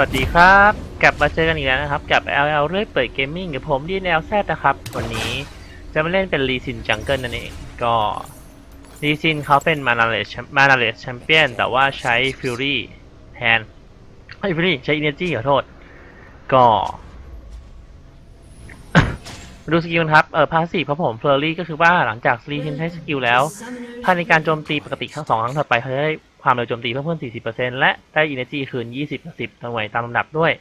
สวัสดีครับ กลับมาเจอกันอีกแล้วนะครับ กับ LL เรื่อยเปิดเกมมิ่งกับผมดีแนวแซนะครับ วันนี้จะมาเล่นเป็นรีซินจังเกิลนั่นเองก็รีซินเขาเป็นมานาเลชมานาเลชแชมเปี้ยนแต่ว่าใช้ฟิวรี่แทนไม่ฟิวรี่ใช้อินเนจีขอโทษ ก็ดูสกิลครับ เออพาสซีฟครับผมเฟอร์รี่ก็คือว่าหลังจากรีซินใช้สกิลแล้วภายในการโจมตีปกติครั้งสองครั้งถัดไปเขาจะได้ ความเร็วโจมตีเพิ่มขึ้น 40%และได้ energy คืน 20กับ10หน่วยตามลำดับด้วย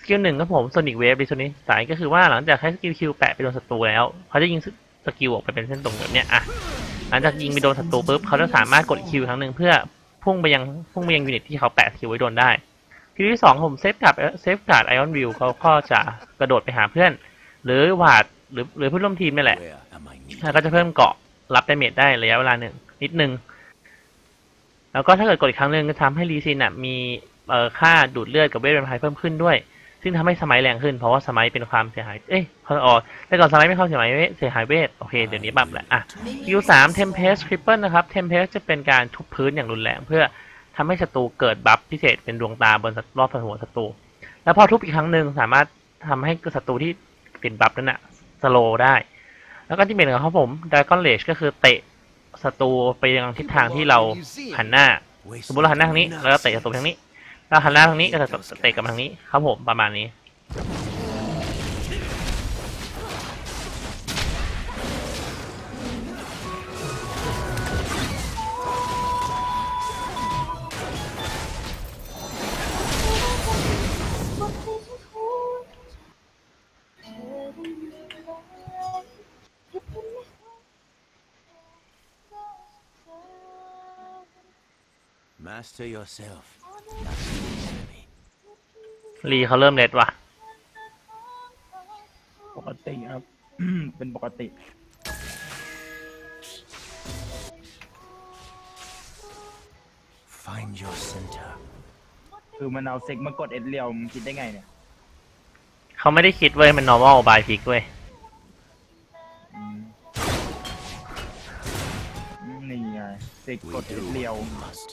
สกิลหนึ่งครับผม Sonic Wave ดิสนี้สายก็คือว่าหลังจากใช้สกิลคิวแปะไปโดนศัตรูแล้ว เขาจะยิงสกิลออกไปเป็นเส้นตรงแบบเนี้ยอะหลังจากยิงไปโดนศัตรูปุ๊บเขาจะสามารถกดคิวครั้งหนึ่งเพื่อพุ่งไปยังพุ่งไปยังยูนิตที่เขาแปะสกิลไว้โดนได้สกิลที่สองผมเซฟการ์ดเซฟการ์ดไอออนวิวเขาก็จะกระโดดไปหาเพื่อน หรือหวาดหรือหรือเพื่อนร่วมทีมนี่แหละ Where am I needed? แล้วก็จะเพิ่มเกาะรับดาเมจได้ระยะเวลาหนึ่งนิดนึง แล้วก็ถ้าเกิดกดอีกครั้งหนึ่งจะทำให้รีซินอะมีเอ่อค่าดูดเลือดกับเวทแวมไพร์เพิ่มขึ้นด้วย ซึ่งทำให้สมัยแรงขึ้น เพราะว่าสมัยเป็นความเสียหาย เอ้ยพออ๋อแต่ก่อนสมัยไม่ความเสียหายเวทเสียหายเวทโอเค เดี๋ยวนี้ปรับแหละอะคิวสามเทมเพสคริปเปิลนะครับเทมเพสจะเป็นการทุบพื้นอย่างรุนแรงเพื่อทำให้ศัตรูเกิดบัฟพิเศษเป็นดวงตาบนรอบหัวศัตรู แล้วพอทุบอีกครั้งหนึ่งสามารถทำให้ศัตรูที่ติดบัฟนั้นอะสโลได้ แล้วก็ที่เป็นของเขาผมด r a ก้อนเลชก็คือเตะ ศัตรูไปยังทิศทางที่เราหันหน้า สมมติเราหันหน้าทางนี้ แล้วก็เตะศัตรูไปทางนี้เราหันหน้าทางนี้ก็จะเตะกลับมาทางนี้ ครับผมประมาณนี้ Master yourself. รีเขาเริ่มเลดว่ะ ปกติครับ เป็นปกติ Find your center. คือมันเอาเซ็กมากดเอ็ดเรียวมึงคิดได้ไงเนี่ยเขาไม่ได้คิดเว้ย มัน normal by pick เว้ย อืมนี่ไงเซ็ก We กดเอ็ do ดเรียว what we must.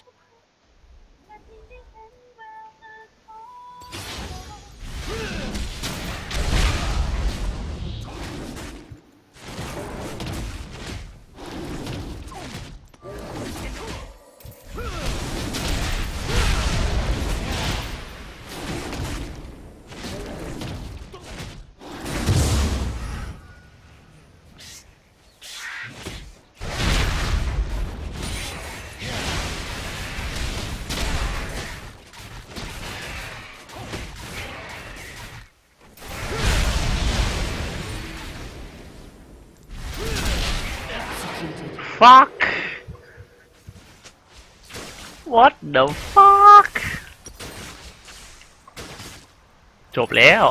ฟัก what the fuck จบแล้ว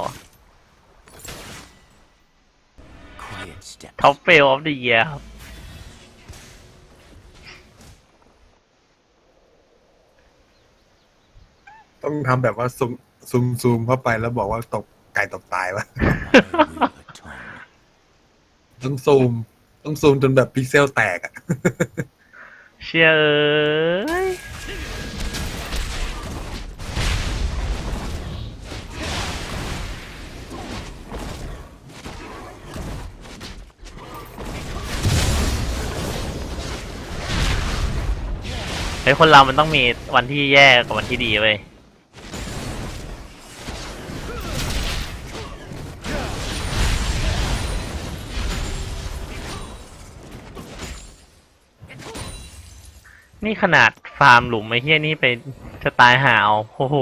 Quiet steps. ท็อปเฟลออฟเดอะเยียครับต้องทำแบบว่าซูมซูมซูมเข้าไปแล้วบอกว่าตกไก่ตกตายวะ I will atone. ต้องซูม ต้องซูมจนแบบพิกเซลแตกอะ เชียเอ้ยเฮ้ยคนเรามันต้องมีวันที่แย่กับวันที่ดีเว้ย นี่ขนาดฟาร์มหลุมไอ้เฮี้ยนี่ไปจะตายหาเอาโอ้โห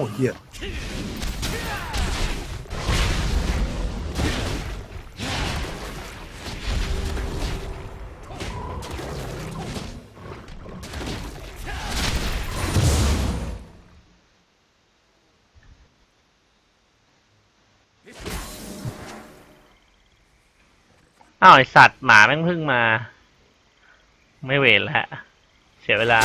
าเอ้าวไอสัตว์หมาแม่งพึ่งมา ไม่เวรแล้วเสียเวลา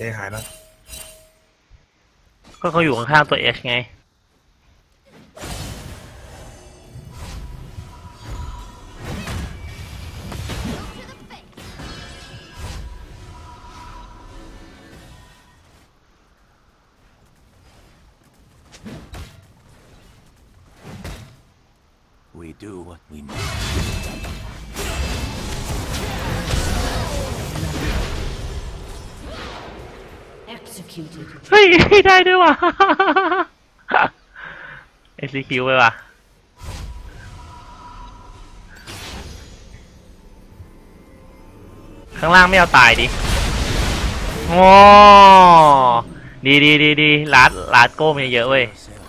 เจ๊หายแล้วก็เขาอยู่ข้างๆตัวเอชไง ได้ด้วยว่ะ SCQ ไปว่ะข้างล่างไม่เอาตายดิโอ้ดีดีดีดีลาดลาดโก้มันเยอะเว้ย Yourself,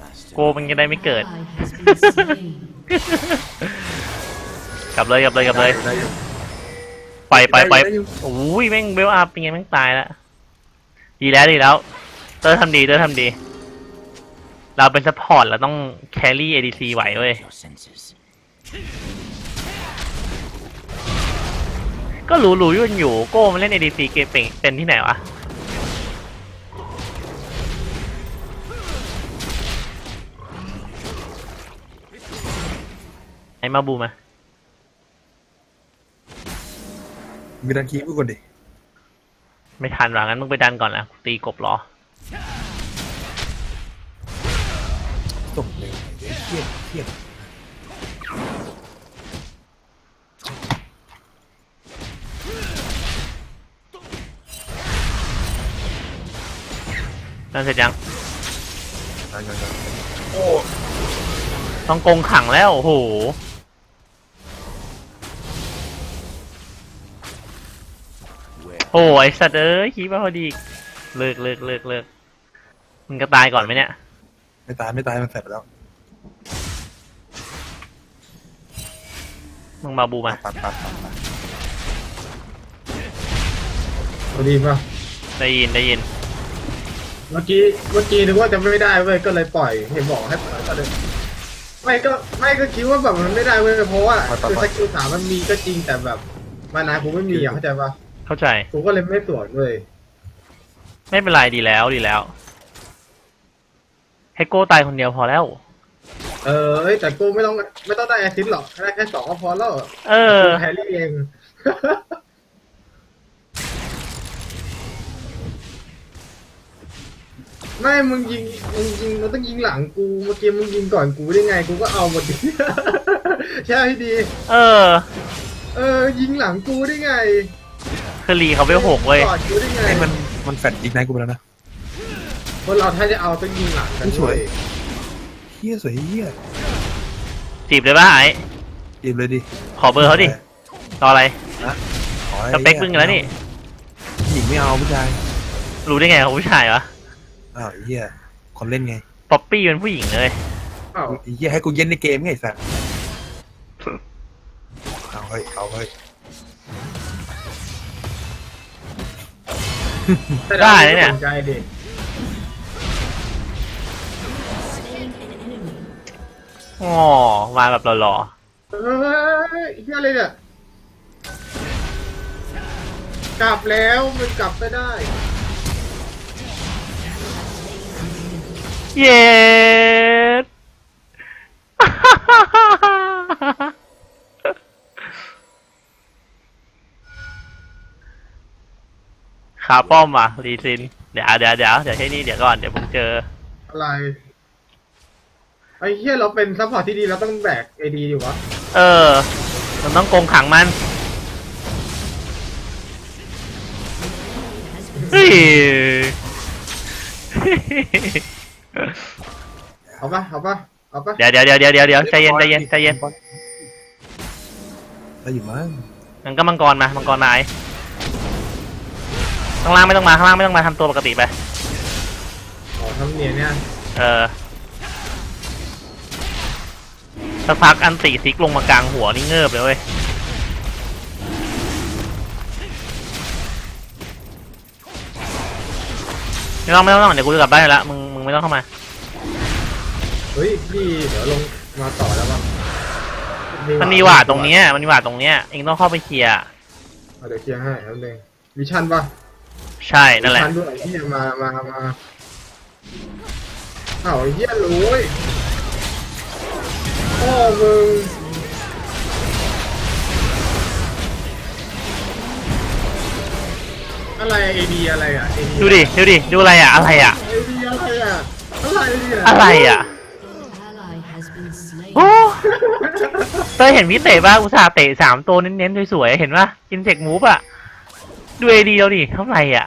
master. โกมันจะได้ไม่เกิด Ally has been slain. กลับเลยกลับเลยกลับเลยได้อยู่ปล่อยปล่อยปล่อยได้อยู่โอ้ยแม่งเบลอัพเป็นไงแม่งตายแล้วดีแล้วดีแล้วเต อร์ทำดีเตอร์ทำดี เราเป็นซัพพอร์ตเราต้องแครี่ ADC ไหวเว้ย Your senses. ก็รู้รู้อยู่อยู่โก้มันเล่น ADC เกมเป็นเป็นที่ไหนวะ ไอ้มาบูมา มีดันคีบกูก่อนดิ ไม่ทันว่างั้นมึงไปดันก่อนนะตีกบเหรอ ส่งเลยเครียดเครียดดันเสร็จยังได้ยังยังต้องกงขังแล้วโอ้โห Where โอ้ยไอ้สัตว์เอ้ยคิดว่าพอดีเลิกเลิกเลิกเลิก มึงก็ตายก่อนไหมเนี่ย ไม่ตายไม่ตายมันเสร็จไปแล้วมึงมาบูมา ปัดปัดปัดปัดพอดีป่ะ ได้ยินได้ยิน เมื่อกี้เมื่อกี้นึกว่าจะไม่ได้เว้ยก็เลยปล่อยเห็นบอกให้ปล่อยก็เลยไม่ก็ไม่ก็คิดว่าแบบมันไม่ได้เว้ยเพราะว่าคือสกิลสามมันมีก็จริงแต่แบบมานากูไม่มีอะเข้าใจป่ะเข้าใจ กูก็เลยไม่ตรวจเว้ยไม่เป็นไรดีแล้วดีแล้ว ให้โก้ตายคนเดียวพอแล้ว เออเอ้ยแต่กูไม่ต้องไม่ต้องได้แอสซิสต์หรอกได้แค่สองก็พอแล้วเออ กูแฮร์รี่เอง ไม่มึงยิงมึงยิงมันต้องยิงหลังกูเมื่อกี้มึงยิงก่อนกูได้ไงกูก็เอาหมดดิ ใช่พี่ดี เออ เออ ยิงหลังกูได้ไงคือรีเขาไปหกเว้ย กอดกูได้ไง ไอ้มันมันแฟดอีกไนท์กูไปแล้วนะ คนเราถ้าจะเอาต้องยิงหลังกันสวยเฮี้ยสวยเฮี้ยจีบเลยป่ะไอ้จีบเลยดิขอเบอร์เขาดิรออะไรขอไอ้สเปคมึงอยู่แล้วนี่หญิงไม่เอาผู้ชาย รู้ได้ไงเขาผู้ชายวะอ้าวไอ้เฮี้ยคนเล่นไงป๊อปปี้เป็นผู้หญิงเลยเอ้าไอ้เฮี้ยให้กูเย็นในเกมไงไอ้สัสเอาเฮ้ยเอาเฮ้ยแต่ได้นะเนี่ย อ๋อมาแบบหล่อเฮ้ยเฮียอะไรเนี่ย กลับแล้วมันกลับไม่ได้ ๆ เย็ด ขาป้อมว่ะรีซิน เดี๋ยวเดี๋ยวเดี๋ยวเดี๋ยวใช้นี่เดี๋ยวก่อน เดี๋ยวผมเจอ อะไร ไอ้เฮียเราเป็นซัพพอร์ตที่ดีเราต้องแบกไอดีอยู่วะเออมันต้องโกงขังมัน Has been เฮ้ย เอาปะเอาปะเอาปะเดี๋ยวเดี๋ยวเดี๋ยวเดี๋ยวเดี๋ยวเดี๋ยวใจเย็นใจเย็นใจเย็นได้อยู่มั้งมันก็มังกรมามังกรมาไอ้ข้างล่างไม่ต้องมาข้างล่างไม่ต้องมาทำตัวปกติไปอ๋อทำเนียนเนี่ยเออ สักพักอันตีซิกลงมากลางหัวนี่เงิบเลยเว้ยไม่ต้องไม่ต้องไม่ต้องเดี๋ยวกูจะกลับบ้านแล้วมึงมึงไม่ต้องเข้ามา เฮ้ยพี่เดี๋ยวลงมาต่อแล้วป่ะมันมีหว่าดตรงเนี้ยมันมีหว่าดตรงเนี้ยเองต้องเข้าไปเคลียร์เอาเดี๋ยวเคลียร์ให้แป๊บนึงวิชั่นป่ะใช่นั่นแหละวิชั่นด้วยที่มามามาอ้าวไอ้เหี้ยรู้ ยพ่อมึงอะไรเอดีอะไรอะ AD ดูดิ ดูดิ ดูอะไรอะ อะไรอะ เอดีอะไรอะ อะไรเนี่ยอะไรอะ An ally has been slain. โอ้เตยเห็นพี่เตะป่ะอุตส่าห์เตะสามตัวเน้นๆสวยๆเห็นป่ะอินเทคมูฟอะ ดูเอดีเราดิเท่าไหร่อะ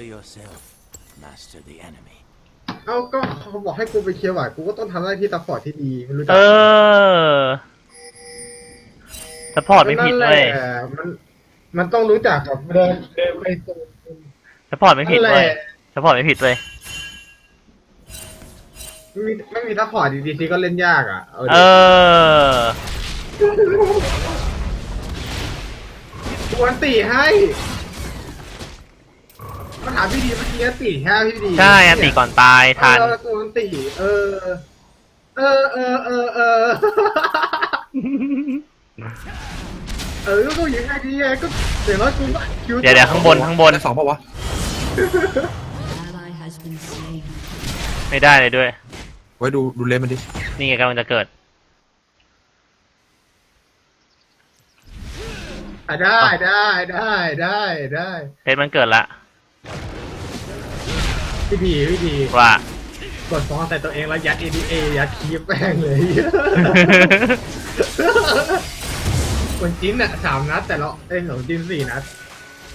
Master yourself. Master the enemy. เอ้าก็เขาบอกให้กูไปเคลียร์หวาดกูก็ต้องทำหน้าที่ซัพพอร์ตที่ดีไม่รู้จัเออสปอร์ตไม่ผิดนั่นเว้ยแหละมัน มันต้องรู้จักกับเดินเดินไปตรงสปอร์ตไม่ผิดนั่นแหเว้ยละสปอร์ตไม่ผิดเว้ยไม่มีไม่มีซัพพอร์ตดีๆก็เล่นยากอะเอาดิเออกูอันตีให้ มาถามพี่ดีเมื่อกี้อันตีใช่ไหมพี่ดีใช่อันตีก่อนตายทัน เออกูอันตีเออ เออเออเออเออ เออก็อย่างไงดีไงก็เดี๋ยวว่ากูก็คิวเดี๋ยวเดี๋ยวข้างบนข้างบน ได้สองป่าวะ An ally has been slain. ไม่ได้เลยด้วย ไว้ดูดูเลนมันดิ นี่ไงกำลังจะเกิด อะได้ได้ได้ได้ได้เพชรมันเกิดละ พี่ดีพี่ดีว่า กดฟ้องใส่ตัวเองแล้วยัด ADA ยัดคีบแป้งเลย คนจิ้นอะสามนัด แต่เราเอ้ยของจิ้นสี่นัด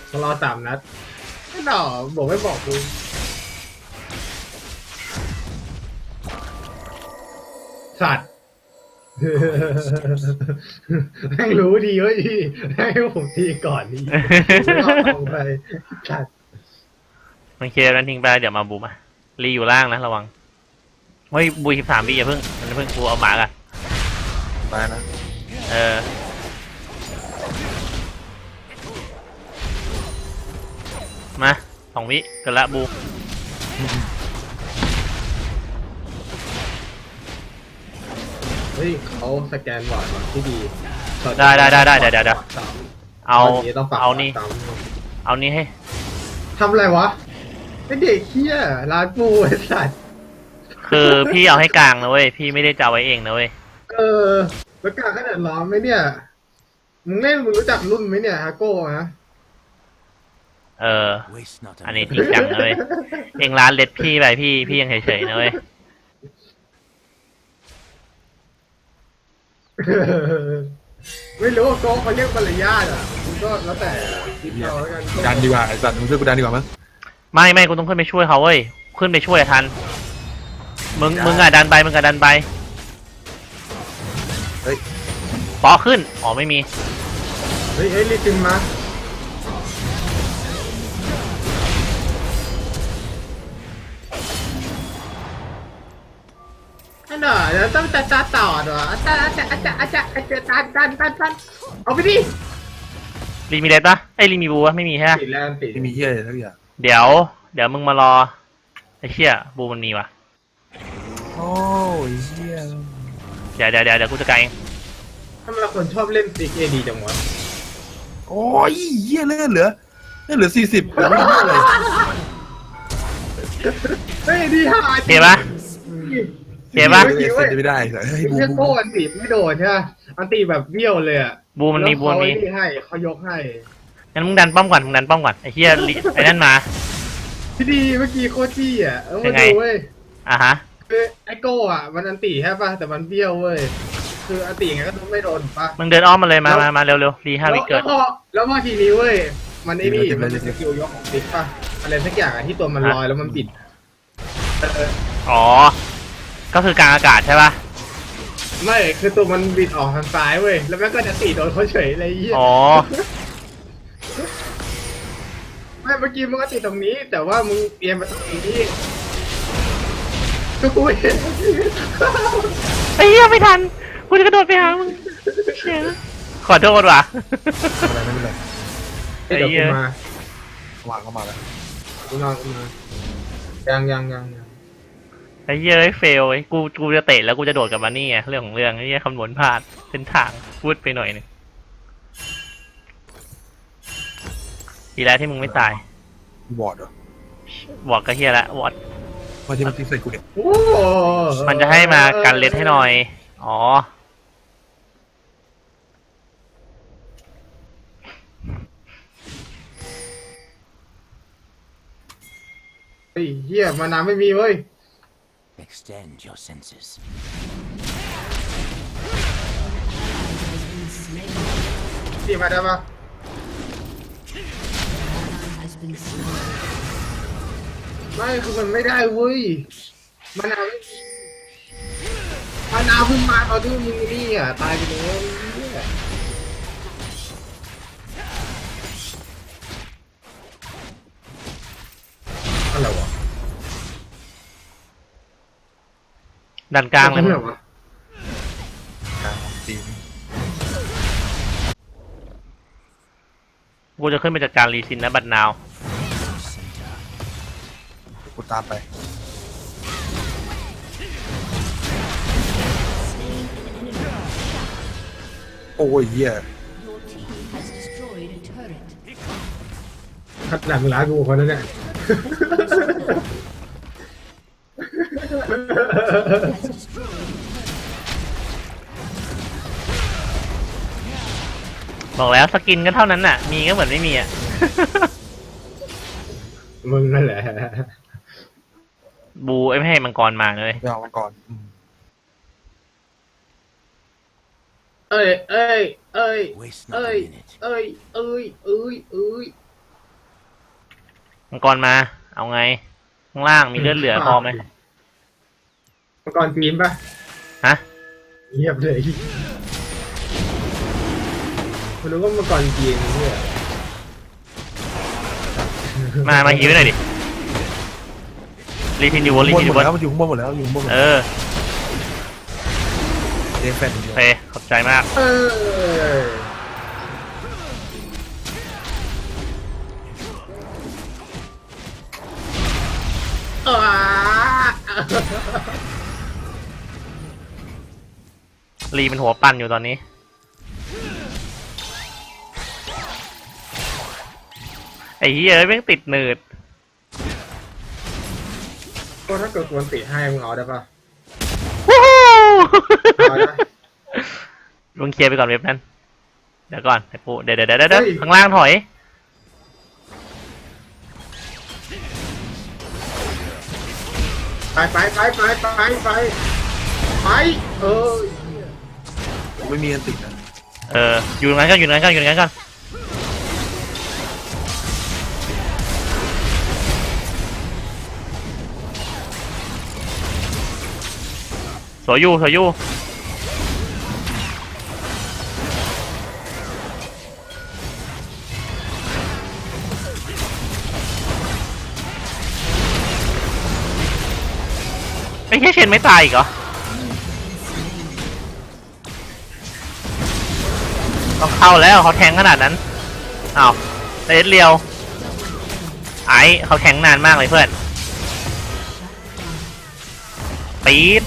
ของเราสามนัดไม่หนอบอกไม่บอกกูสัตว์ แม่งรู้ดีเว้ยพี่ให้ผมทีก่อนนี่เอาไปสัตว์ มันเคลียร์นั้นทิ้งไปเดี๋ยวมาบูมารีอยู่ล่างนะระวังเฮ้ยบูสิบสามปีอย่าเพิ่งอย่าเพิ่งกูเอาหมากันตายนะเออมาสองวิเกิดละบูเฮ้ยเขาสแกนบอร์ดว่ะที่ดีได้ได้ได้ได้เดี๋ยวเดี๋ยวเดี๋ยว เอา ตนนี้ต้องฝากเอานี่ตามเอานี้ให้ ทำอะไรวะ ไอเด็กเฮียร้านปูไอสัตว์คือพี่เอาให้กลางนะเว้ยพี่ไม่ได้จะเอาไว้เองนะเว้ยเออแล้วกลารขนาดร้อนไหมเนี่ยมึงเล่นมึงรู้จักรุ่นไหมเนี่ยฮาโก้ฮะเออ Waste not อั a นนี้จ minute. ริงจังนะเว้ยเองร้านเล็ดพี่ไปพี่พี่ยังเฉยๆนะเว้ยไม่รู้ว่าโก้เขาเรียกมารยาทอะมันก็แล้วแต่คิดเราแล้วกัน ดันดีกว่าไอ้สัตว์มึงช่วยกูดันดีกว่ามั้ง ไม่ไม่กูต้องขึ้นไปช่วยเขาเว้ยขึ้นไปช่วยอะทัน มึงมึงอะดันไปมึงอะดันไปเฮ้ย ปอขึ้นอ๋อไม่มีเฮ้ยเฮ้ยรีบดึงมาอันน่ะเดี๋ยวต้องจัดการต่อด้วยอาจารย์อาจารย์อาจารย์อาจารย์อาจารย์ตันตันตันตันเอาไปดิรีมีเลดปะไอ้ยรีมีบูปะไม่มีใช่ปะติดแล้วติดไม่มีเฮียอะไรสักอย่าง เดี๋ยว เดี๋ยวมึงมารอ ไอ้เชี่ยบูมันมีวะโอ้ยเฮียเดี๋ยวเดี๋ยวเดี๋ยวเดี๋ยวกูจะไกลเองทำไมคนชอบเล่นติ๊กเอดีจังวะโอ้ยเฮียเลื่อนเหลือเลื่อนเหลือสี่สิบเหลือไม่ได้เลยเฮ้ยดีหาเห็นปะ เห็นปะเมื่อกี้เซ็เว้ยนไม่ได้เฮ้ยบูเรียกบูโก้อันตีไม่โดนใช่ไหมอันตีแบบเบี้ยวเลยอะบูมันมีบูมันมี แล้วเขาไอ้นี่ให้เขายกให้ งั้นมึงดันป้อมก่อนมึงดันป้อมก่อนไอ้เชี่ยลิไอ้นั่นมา พี่ดีเมื่อกี้โคตรจี้อะเออยัมางไงดูเว้ยอะฮะ คือไอโก้อะมันอันตีใช่ป่ะแต่มันเบี้ยวเว้ยคืออันตีไงก็ต้องไม่โดนป่ะมึงเดินอ้อมมาเลยมามามาเร็วเร็วรีห้าวิเกิด แล้วพอแล้วพอทีนี้เว้ยมันไอ้นี่มันเป็นสกิลยกของติ๊กป่ะอะไรสักอย่างอะที่ตัวมันลอยแล้วมันปิดเอออ๋อ ก็คือกลางอากาศใช่ปะไม่คือตัวมันบิดออกทางซ้ายเว้ยแล้วแม่งก็จะตีโดนเขาเฉยเลยไอ้เหี้ยอ๋อ ไม่เมื่อกี้มึงก็ติดตรงนี้ แต่ว่ามึงเอียงมาตรงนี้ก็กูเห็นไอ้เหี้ยไม่ทันกูจะกระโดดไปหามึงเชี่ยขอโทษว่ะ อะไรไม่เป็นไรเอ้ยเดี๋ยวกูมาวางเข้ามาแล้วกูนอนกูมายังยังยังยังไอ้เหี้ยไอ้เฟลไอ้กูกูจะเตะแล้วกูจะโดดกลับมานี่ไงเรื่องของเรื่องไอ้เหี้ยคำนวณพลาดเส้นทางพูดไปหน่อยหนึง ทีแรกที่มึงไม่ตาย วอร์ดเหรอบอกก็เฮียละวอดว่าที่มันที่ใส่กูเนี่ยโอ้มันจะให้มากันเลดให้หน่อย อ๋อ ไอ้เหี้ยมาน้ำไม่มีเว้ย Extend your senses. has been slain. ตีมาได้ปะ ไม่คือมันไม่ได้เว้ยมานาวไม่มีมานาวเพิ่งมาตอนที่มึงนี่อะตายไปแล้วไอ้เหี้ยอะไรวะดันกลางเลยมึงอะไรวะกลางของจีนกูจะขึ้นไปจัดการรีซินนะบัตรนาว กูตามไป โอ้ยเหี้ย Your team has destroyed a turret. ขนาดมึงร้ายกูคนนั้นเนี่ย Has destroyed a turret. บอกแล้วสกินก็เท่านั้นน่ะ มีก็เหมือนไม่มีอะ มึงนั่นแหละ บูไอ้ไม่ให้มังกรมาเลยไปเอามาก่อนอืมเอ้ยเอ้ยเอ้ย Waste not เอ้ย a minute. เอ้ยเอ้ยเอ้ยเอ้ยมังกรมา เอาไง ข้างล่างมีเลือดเหลือพอไหม มังกรจีนปะฮะ เงียบเลยคุณรู้ว่ามังกรจีนเนี่ยมามาฮิวหน่อยดิ รีทินอยู่บนรีข้างบทินนหอมยู่บนดแล้วมันอยู่ข้างบนหมดแล้วอยู่ข้างบนหมดเอแล้วอเจแฟนเดีโอยวเคขอบใจมาก เอออ่ารีเป็นหัวปั่นอยู่ตอนนี้ ไอ้เหี้ยเอ้ยแม่งติดหนืด ก็ถ้าเกิดกวนติให้มึงเอาได้ปะวู้ฮู้เอาได้มึงเคลียร์ไปก่อนเว็บนั้น เดี๋ยวก่อนไอ้ปูเดี๋ยวเดี๋ยวเดี๋ยวเดี๋ยวเฮ้ย ข้างล่างถอย ไปไปไปไปไปไปไปเออกูไม่มีอันติดนะเอออยู่ตรงนั้นกันอยู่ตรงนั้นกันอยู่ตรงนั้นกัน สวยอยู่สวยอยู่ไอ้แค่เชนไม่ตายอีกเหรอต้องเข้าแล้วเขาแทงขนาดนั้นอ้าวเลสเรียว ไอ้เขาแทงนานมากเลยเพื่อนปี๊ด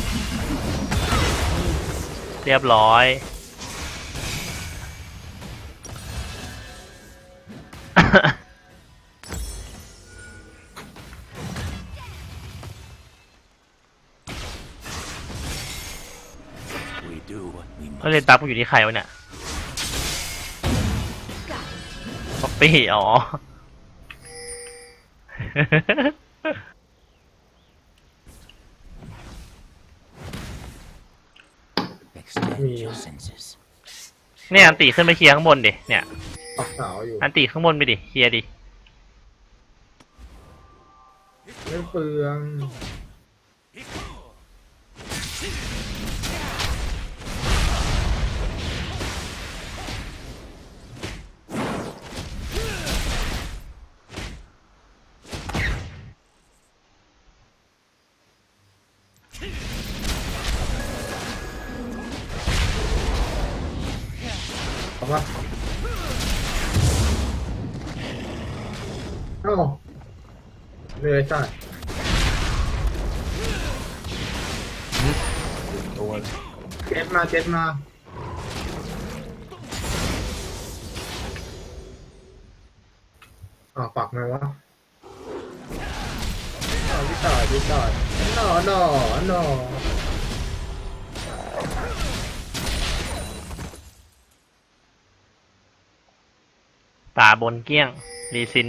เรียบร้อย We do what we ก็เล่น must. ตับกูอยู่ที่ใครวะเนี่ยป๊อปปี้อ๋อ Extend Yeah. your senses. เนี่ยอันตีขึ้นไปเคลียร์ข้างบนดิ เนี่ยปักเสาอยู่ อันตีข้างบนไปดิ เคลียร์ดิ ไม่เปลือง เอ้าเหนื่อยจัดตัวเจ็ดมาเจ็ดมาอ่าวปักไงวะอ่าวพี่ต่อยพี่ต่อยหนอหนอหนอตาบนเกี้ยง รีซิน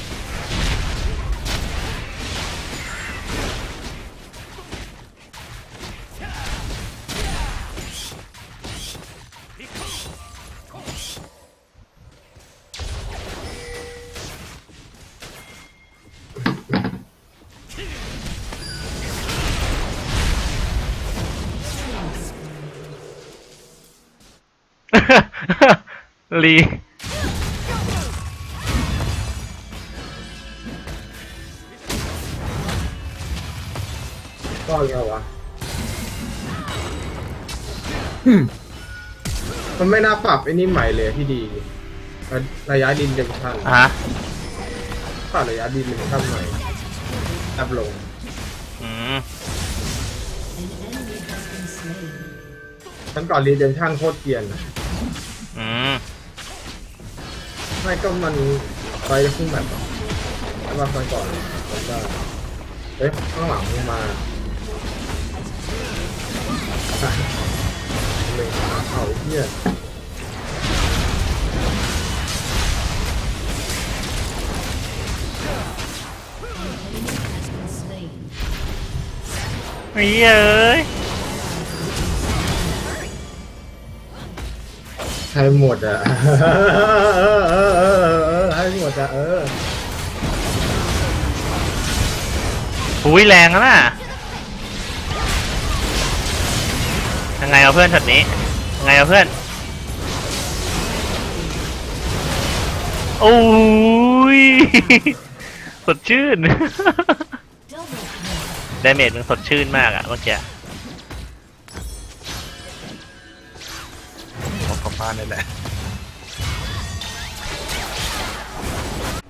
Waste not a minute. รีก็ยังไงวะมันไม่น่าปรับไอ้นี่ใหม่เลยที่ดี ระยะดินเต็มทันอะฮะปรับระยะดินเต็มทันใหม่แอบลงอืม An enemy has been slain. ฉันก่อนรีเดนชั่นโคตรเกรียนอะ ไม่ก็มันไปพุ่งแบบแล้วมาไฟก่อนแล้วก็เอ๊ะข้างหลังมาเลยขาเขาเพี้ยเอ้ย ให้หมดอะ ให้หมดอะเอออุ้ยแรงนะน่ะยังไงเอาเพื่อนช็อตนี้ยังไงเอาเพื่อนโอ้ยสดชื่น Double kill. ดาเมจมันสดชื่นมากอะเมื่อกี้ บบ้านนี่แหละ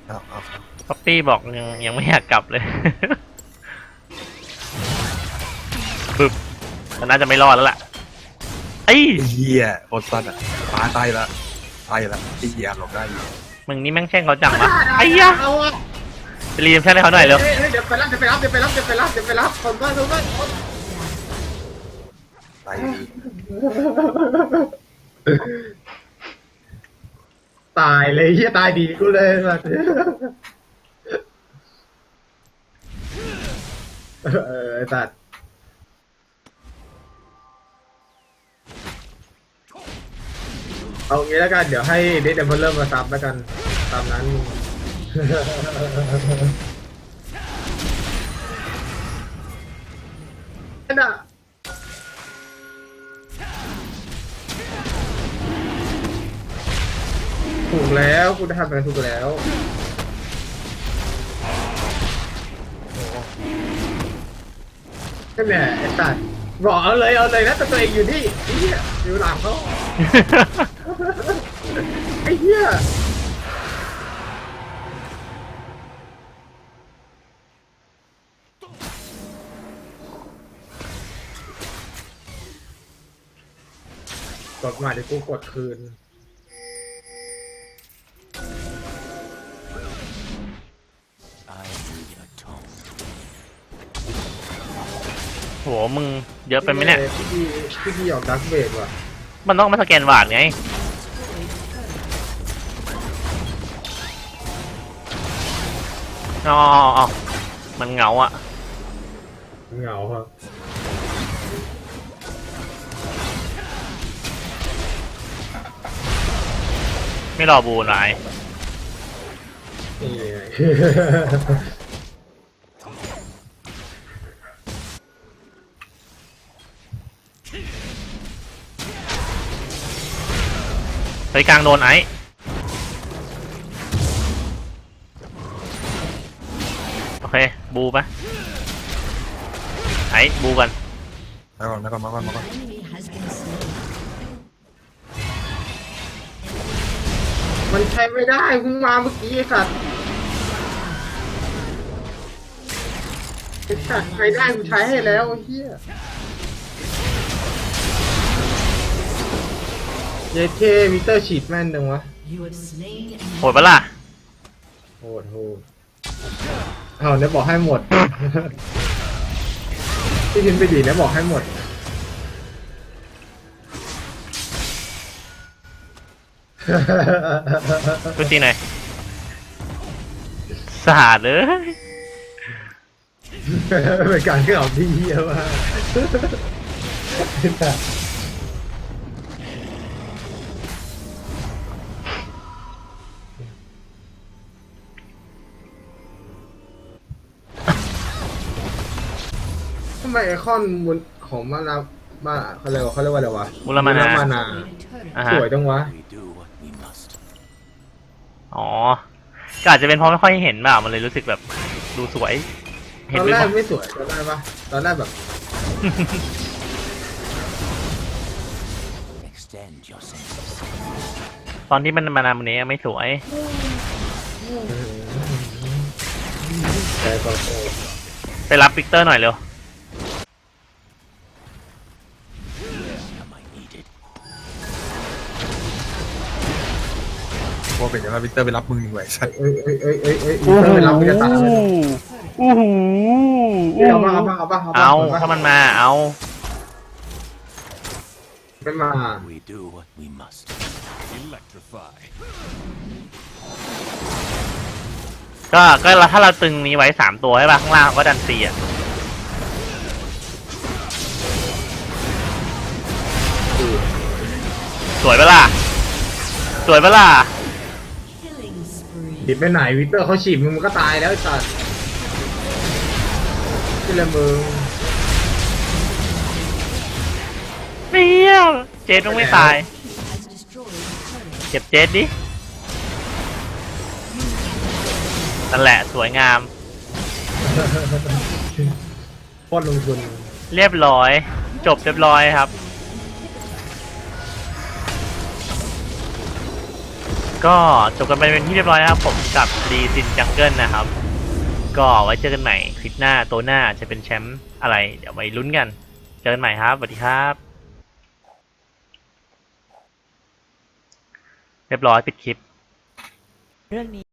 เอาเอาป๊อปปี้บอกยังยังไม่อยากกลับเลย บึบมันน่าจะไม่รอดแล้วล่ะไอ้ยไอ้เหี้ยโคตรสั้นอะตายตายละตายละไอ้เหี้ยหลบได้อยู่มึงนี่แม่งแช่งเขาจังวะไอ้ยะเอาอะจะรีมแช่งให้เขาหน่อยเร็วเฮ้ยเฮ้ยเดี๋ยวไปรับเดี๋ยวไปรับเดี๋ยวไปรับเดี๋ยวไปรับเดี๋ยวไปรับคนบ้านคนบ้านตายดี ตายเลยเฮียตายดีกูเลยแบบเออไอ้สัตว์เอางี้แล้วกันเดี๋ยวให้เดดเดมเพลเริ่มมาซับแล้วกันตามนั้น นั่นน่ะ แล้วกูได้ทำอะไรถูกแล้วใช่ไหมไอ้สัตว์บอกเอาเลยเอาเลยนะแต่ตัวเองอยู่นี่ไอ้เหี้ยอยู่หลังเขาไอ้เหี้ยกดมาเดี๋ยวกูกดคืน โหมึงเยอะไปไหมเนี่ย พี่ดีพี่ออกดักเบดว่ะมันต้องมาสแกนวาดไง อ๋ออ๋อมันเหงาอะ เหงาครับไม่รอบูนไลนี่ไง ไปกลางโดนไอโอเค บูปะไอบูกันมาก่อนมาก่อนมาก่อนมาก่อนมันใช้ไม่ได้คุณมาเมื่อกี้ไอ้สัตว์สัตว์ใช้ได้กูใช้ให้แล้วเฮีย เยเคมิเตอร์ฉีดแม่นจังวะ You have slain an โหดปะล่ะโหดโหดเอาเนี่ยบอกให้หมด พี่ทินไปดีเนี่ยบอกให้หมด กูจีหน่อยสาดเลยเป็นการขึ้นเอาที่เยี่ยมาก ไมไอคอนบนของมานามาเขาเรียกว่าเขาเรียกว่าอะไรวะบุรมานาบุมานา turret. อ่าสฮะวยจังวะ We do what we must. อ๋อก็อาจจะเป็นเพราะไม่ค่อยเห็นเปล่ามันเลยรู้สึกแบบดูสวยตเห็นอนไปแรหมกดไม่สวยตอนแรกปะตอนแรกแบบ Extend your senses. ตอนที่มันมานามันนี้ไม่สวยแต่ก็โอ้ไปรับวิกเตอร์หน่อยเร็ว เป็นอย่างนั้นวิกเตอร์ไปรับมึงดีกว่าไอ้สัสเอ้ยเอ้ยเอ้ยเอ้ยเอ้ยเอ้ยไปรับมันจะตายเลยอู้หูเอาบ้างเอาบ้างเอาบ้างเอาบ้งถ้ามันมาเอาไม่มา We do what we must. Electrify. ก็ก็เราถ้าเราตึงนี้ไว้สามตัวใช่ป่ะข้างล่างก็ดันตีอะสวยปะล่ะสวยปะล่ะ Killing spree. ดิบไปไหนวิกเตอร์เขาฉีดมึงมันก็ตายแล้วไอ้สัตว์ที่ละมึงเปี้ยวเจดต้องไม่ตาย Has destroyed a turret. เก็บเจดดินั่นแหละสวยงาม โคตรลงทุนเรียบร้อย จบเรียบร้อยครับ ก็จบกันไปเป็นที่เรียบร้อยนะครับผมกับรีซินจังเกิลนะครับ ก็ไว้เจอกันใหม่คลิปหน้าตัวหน้าจะเป็นแชมป์อะไร เดี๋ยวไปลุ้นกัน เจอกันใหม่ครับสวัสดีครับ เรียบร้อยปิดคลิป เรื่องนี้